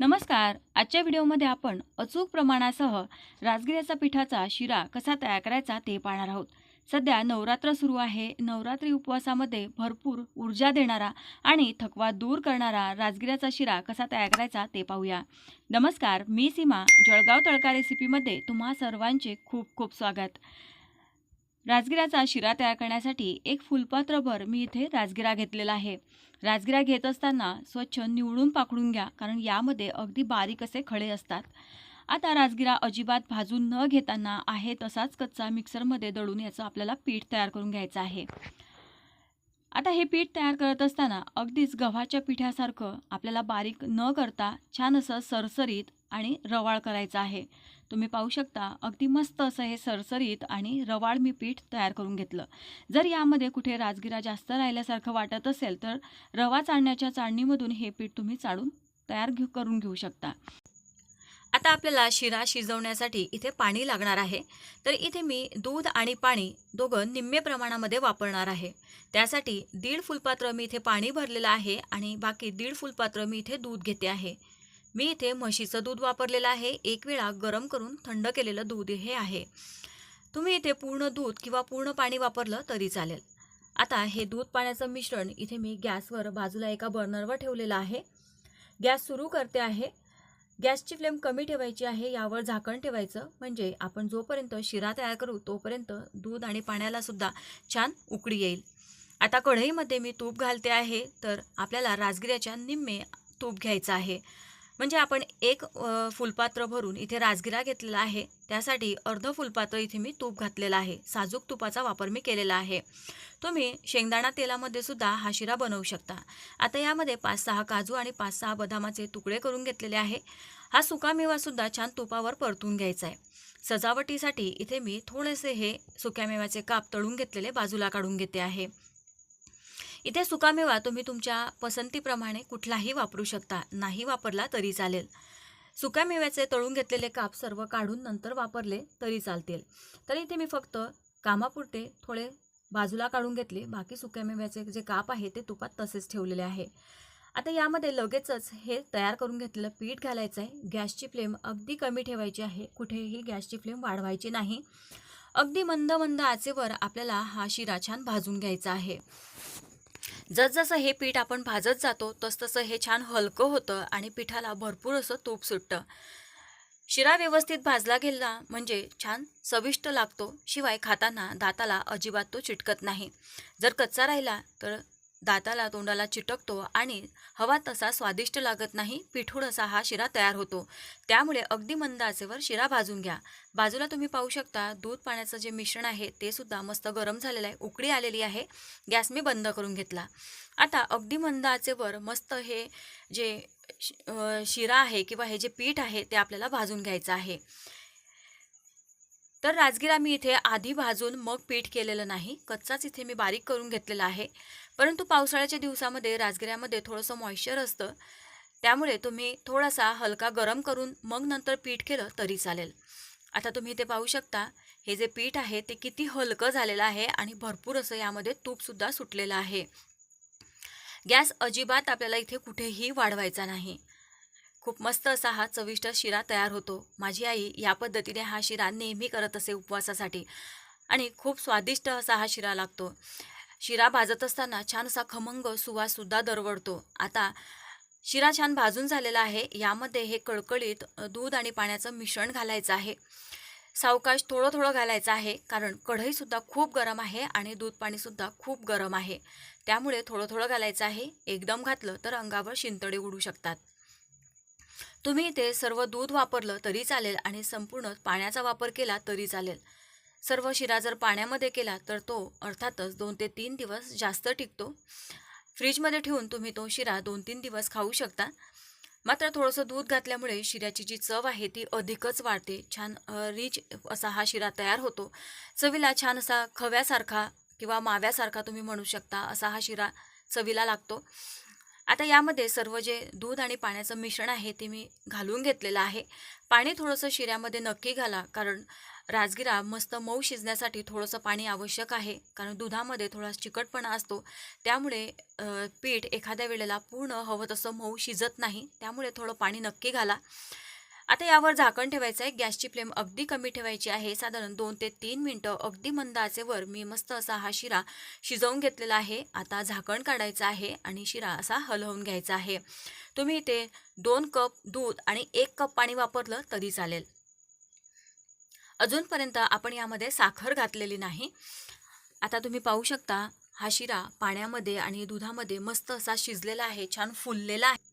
नमस्कार. आजच्या व्हिडिओमध्ये आपण अचूक प्रमाणासह राजगिऱ्याचा पिठाचा शिरा कसा तयार करायचा ते पाहणार आहोत. सध्या नवरात्र सुरू आहे. नवरात्री उपवासामध्ये भरपूर ऊर्जा देणारा आणि थकवा दूर करणारा राजगिऱ्याचा शिरा कसा तयार करायचा ते पाहूया. नमस्कार. मी सीमा. जळगाव तळका रेसिपीमध्ये तुम्हा सर्वांचे खूप खूप स्वागत. राजगिऱ्याचा शिरा तयार करण्यासाठी एक फुलपात्रभर मी इथे राजगिरा घेतलेला आहे. राजगिरा घेत असताना स्वच्छ निवडून पाकडून घ्या कारण यामध्ये अगदी बारीक असे खडे असतात. आता राजगिरा अजिबात भाजून न घेताना आहे तसाच कच्चा मिक्सरमध्ये दळून याचं आपल्याला पीठ तयार करून घ्यायचं आहे. आता हे पीठ तयार करत असताना अगदीच गव्हाच्या पिठासारखं आपल्याला बारीक न करता छान असं सरसरीत आणि रवाळ करायचं आहे. तुम्ही पाहू शकता अगदी मस्त असं हे सरसरीत आणि रवाळ मी पीठ तयार करून घेतलं. जर यामध्ये कुठे राजगिरा जास्त राहिल्यासारखं वाटत असेल तर रवा चाळण्याच्या चाळणीमधून हे पीठ तुम्ही चाळून तयार घेऊ करून घेऊ शकता. आता आपल्याला शिरा शिजवण्यासाठी इथे पाणी लागणार आहे. तर इथे मी दूध आणि पाणी दोघं निम्मे प्रमाणामध्ये वापरणार आहे. त्यासाठी दीड फुलपात्र मी इथे पाणी भरलेलं आहे आणि बाकी दीड फुलपात्र मी इथे दूध घेते आहे. मी इथे म्हशीचं दूध वापरलेलं आहे. एक वेळा गरम करून थंड केलेलं दूध हे आहे. तुम्ही इथे पूर्ण दूध किंवा पूर्ण पाणी वापरलं तरी चालेल. आता हे दूध पाण्याचं मिश्रण इथे मी गॅसवर बाजूला एका बर्नरवर ठेवलेलं आहे. गॅस सुरू करते आहे. गॅसची फ्लेम कमी ठेवायची आहे. यावर झाकण ठेवायचं. म्हणजे आपण जोपर्यंत शिरा तयार करू तोपर्यंत दूध आणि पाण्यालासुद्धा छान उकडी येईल. आता कढईमध्ये मी तूप घालते आहे. तर आपल्याला राजगिऱ्याच्या निम्मे तूप घ्यायचं आहे. म्हणजे आपण एक फुलपात्र भरून इथे राजगिरा घेतलेला आहे. त्यासाठी अर्ध फुलपात्र इथे मी तूप घातलेलं आहे. साजूक तुपाचा वापर मी केलेला आहे. तुम्ही शेंगदाणा तेलामध्ये सुद्धा हा शिरा बनवू शकता. आता यामध्ये पाच सहा काजू आणि पाच सहा बदामाचे तुकडे करून घेतलेले आहे. हा सुका मेवासुद्धा छान तुपावर परतून घ्यायचा आहे. सजावटीसाठी इथे मी थोडेसे हे सुक्यामेव्याचे काप तळून घेतलेले बाजूला काढून घेते आहे. इथे सुकामेवा तुम्ही तुमच्या पसंतीप्रमाणे कुठलाही वापरू शकता. नाही वापरला तरी चालेल. सुकामेव्याचे तळून घेतलेले काप सर्व काढून नंतर वापरले तरी चालतील. तर इथे मी फक्त कामापुरते थोडे बाजूला काढून घेतले. बाकी सुक्यामेव्याचे जे काप आहे ते तुपात तसेच ठेवलेले आहे. आता यामध्ये लगेचच हे तयार करून घेतलेलं पीठ घालायचं आहे गॅसची फ्लेम अगदी कमी ठेवायची आहे. कुठेही गॅसची फ्लेम वाढवायची नाही. अगदी मंद मंद आचेवर आपल्याला हा शिरा छान भाजून घ्यायचा आहे. जसजसं हे पीठ आपण भाजत जातो तसतसं हे छान हलकं होतं आणि पिठाला भरपूर असं तूप सुटतं. शिरा व्यवस्थित भाजला गेला म्हणजे छान चविष्ट लागतो शिवाय खाताना दाताला अजिबात तो चिटकत नाही. जर कच्चा राहिला तर दाताला तोंडाला चिटकतो आणि हवा तसा स्वादिष्ट लागत नाही पिठूळ असा हा शिरा तयार होतो. त्यामुळे अगदी मंद आचेवर शिरा भाजून घ्या. बाजूला तुम्ही पाहू शकता दूध पाण्याचं जे मिश्रण आहे ते सुद्धा मस्त गरम झालेलं आहे उकळी आलेली आहे. गॅस मी बंद करून घेतला. आता अगदी मंद आचेवर मस्त हे जे शिरा आहे किंवा हे जे पीठ आहे ते आपल्याला भाजून घ्यायचं आहे. तर राजगिरा मी इथे आधी भाजून मग पीठ केलेलं नाही. कच्चाच इथे मी बारीक करून घेतलेला आहे. परंतु पावसाळ्याच्या दिवसामध्ये राजगिऱ्यामध्ये थोडंसं मॉइश्चर असतं. त्यामुळे तुम्ही थोडासा हलका गरम करून मग नंतर पीठ केलं तरी चालेल. आता तुम्ही इथे पाहू शकता हे जे पीठ आहे ते किती हलकं झालेलं आहे आणि भरपूर असं यामध्ये तूपसुद्धा सुटलेलं आहे. गॅस अजिबात आपल्याला इथे कुठेही वाढवायचा नाही. खूप मस्त असा हा चविष्ट शिरा तयार होतो. माझी आई या पद्धतीने हा शिरा नेहमी करत असे उपवासासाठी. आणि खूप स्वादिष्ट असा हा शिरा लागतो. शिरा भाजत असताना छान असा खमंग सुवाससुद्धा दरवडतो आता शिरा छान भाजून झालेला आहे. यामध्ये हे कळकळीत दूध आणि पाण्याचं मिश्रण घालायचं आहे. सावकाश थोडं थोडं घालायचं आहे. कारण कढईसुद्धा खूप गरम आहे आणि दूध पाणीसुद्धा खूप गरम आहे. त्यामुळे थोडं थोडं घालायचं आहे. एकदम घातलं तर अंगावर शिंतडे उडू शकतात. तुम्ही इथे सर्व दूध वापरलं तरी चालेल आणि संपूर्ण पाण्याचा वापर केला तरी चालेल. सर्व शिरा जर पाण्यामध्ये केला तर तो अर्थातच दोन ते तीन दिवस जास्त टिकतो. फ्रीजमध्ये ठेवून तुम्ही तो शिरा दोन तीन दिवस खाऊ शकता. मात्र थोडंसं दूध घातल्यामुळे शिऱ्याची जी चव आहे ती अधिकच वाढते. छान रिच असा हा शिरा तयार होतो. चवीला छान असा खव्यासारखा किंवा माव्यासारखा तुम्ही म्हणू शकता असा हा शिरा चवीला लागतो. आता यामध्ये सर्व जे दूध आणि पाण्याचं मिश्रण आहे ते मी घालून घेतलेलं आहे. पाणी थोडंसं शिऱ्यामध्ये नक्की घाला कारण राजगिरा मस्त मऊ शिजण्यासाठी थोडंसं पाणी आवश्यक आहे. कारण दुधामध्ये थोडा चिकटपणा असतो. त्यामुळे पीठ एखाद्या वेळेला पूर्ण हवं तसं मऊ शिजत नाही. त्यामुळे थोडं पाणी नक्की घाला. आता यावर झाकण ठेवायचं आहे गॅसची फ्लेम अगदी कमी ठेवायची आहे. साधारण दोन ते तीन मिनटं अगदी मंद आचेवर मी मस्त असा हा शिरा शिजवून घेतलेला आहे. आता झाकण काढायचं आहे आणि शिरा असा हलवून घ्यायचा आहे. तुम्ही इथे दोन कप दूध आणि एक कप पाणी वापरलं तरी चालेल. अजूनपर्यंत आपण यामध्ये साखर घातलेली नाही. आता तुम्ही पाहू शकता हा शिरा पाण्यामध्ये आणि दुधामध्ये मस्त असा शिजलेला आहे. छान फुललेला आहे.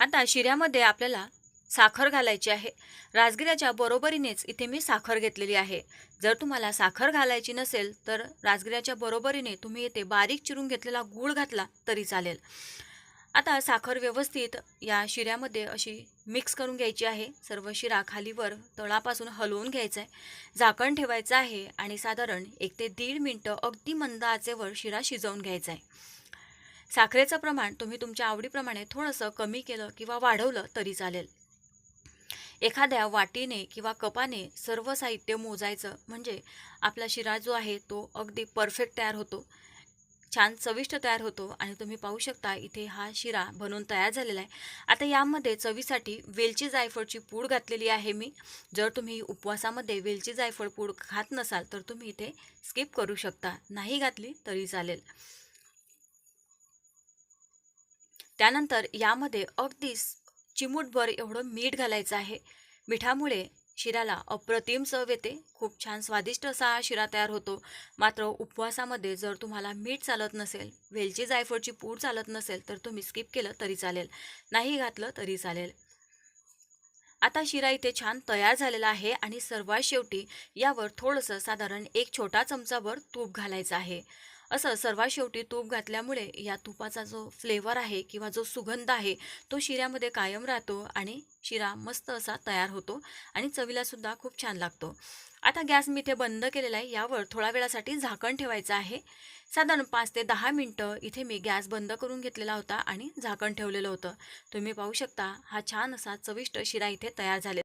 आता शिऱ्यामध्ये आपल्याला साखर घालायची आहे. राजगिऱ्याच्या बरोबरीनेच इथे मी साखर घेतलेली आहे. जर तुम्हाला साखर घालायची नसेल तर राजगिऱ्याच्या बरोबरीने तुम्ही इथे बारीक चिरून घेतलेला गूळ घातला तरी चालेल. आता साखर व्यवस्थित या शिऱ्यामध्ये अशी मिक्स करून घ्यायची आहे. सर्व शिरा खालीवर तळापासून हलवून घ्यायचं आहे झाकण ठेवायचं आहे आणि साधारण एक ते दीड मिनटं अगदी मंद आचेवर शिरा शिजवून घ्यायचा आहे साखरेचं प्रमाण तुम्ही तुमच्या आवडीप्रमाणे थोडंसं कमी केलं किंवा वाढवलं तरी चालेल. एखाद्या वाटीने किंवा कपाने सर्व साहित्य मोजायचं म्हणजे आपला शिरा जो आहे तो अगदी परफेक्ट तयार होतो. छान चविष्ट तयार होतो आणि तुम्ही पाहू शकता इथे हा शिरा बनवून तयार झालेला आहे. आता यामध्ये चवीसाठी वेलची जायफळची पूड घातलेली आहे मी. जर तुम्ही उपवासामध्ये वेलची जायफळ पूड खात नसाल तर तुम्ही इथे स्किप करू शकता. नाही घातली तरी चालेल. त्यानंतर यामध्ये अगदी चिमूटभर एवढं मीठ घालायचं आहे. मिठामुळे शिराला अप्रतिम चव येते. खूप छान स्वादिष्ट असा हा शिरा तयार होतो. मात्र उपवासामध्ये जर तुम्हाला मीठ चालत नसेल वेलची जायफळची पूड चालत नसेल तर तुम्ही स्किप केलं तरी चालेल. नाही घातलं तरी चालेल. आता शिरा इथे छान तयार झालेला आहे आणि सर्वात शेवटी यावर थोडंसं साधारण एक छोटा चमचाभर तूप घालायचं आहे. असं सर्वात शेवटी तूप घातल्यामुळे या तुपाचा जो फ्लेवर आहे किंवा जो सुगंध आहे तो शिऱ्यामध्ये कायम राहतो आणि शिरा मस्त असा तयार होतो आणि चवीलासुद्धा खूप छान लागतो. आता गॅस मी इथे बंद केलेला आहे. यावर थोड्या वेळासाठी झाकण ठेवायचं आहे. साधारण पाच ते दहा मिनटं इथे मी गॅस बंद करून घेतलेला होता आणि झाकण ठेवलेलं होतं. तुम्ही पाहू शकता हा छान असा चविष्ट शिरा इथे तयार झाले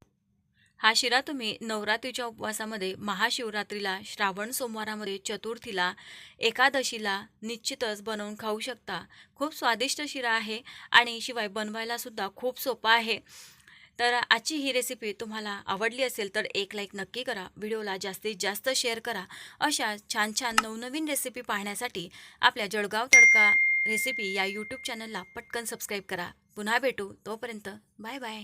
हा शिरा तुम्ही नवरात्रीच्या उपवासामध्ये महाशिवरात्रीला श्रावण सोमवारामध्ये चतुर्थीला एकादशीला निश्चितच बनवून खाऊ शकता. खूप स्वादिष्ट शिरा आहे आणि शिवाय बनवायलासुद्धा खूप सोपा आहे. तर आजची ही रेसिपी तुम्हाला आवडली असेल तर एक लाईक नक्की करा. व्हिडिओला जास्तीत जास्त शेअर करा. अशा छान छान नवनवीन रेसिपी पाहण्यासाठी आपल्या जळगाव तडका रेसिपी या यूट्यूब चॅनलला पटकन सबस्क्राईब करा. पुन्हा भेटू. तोपर्यंत बाय बाय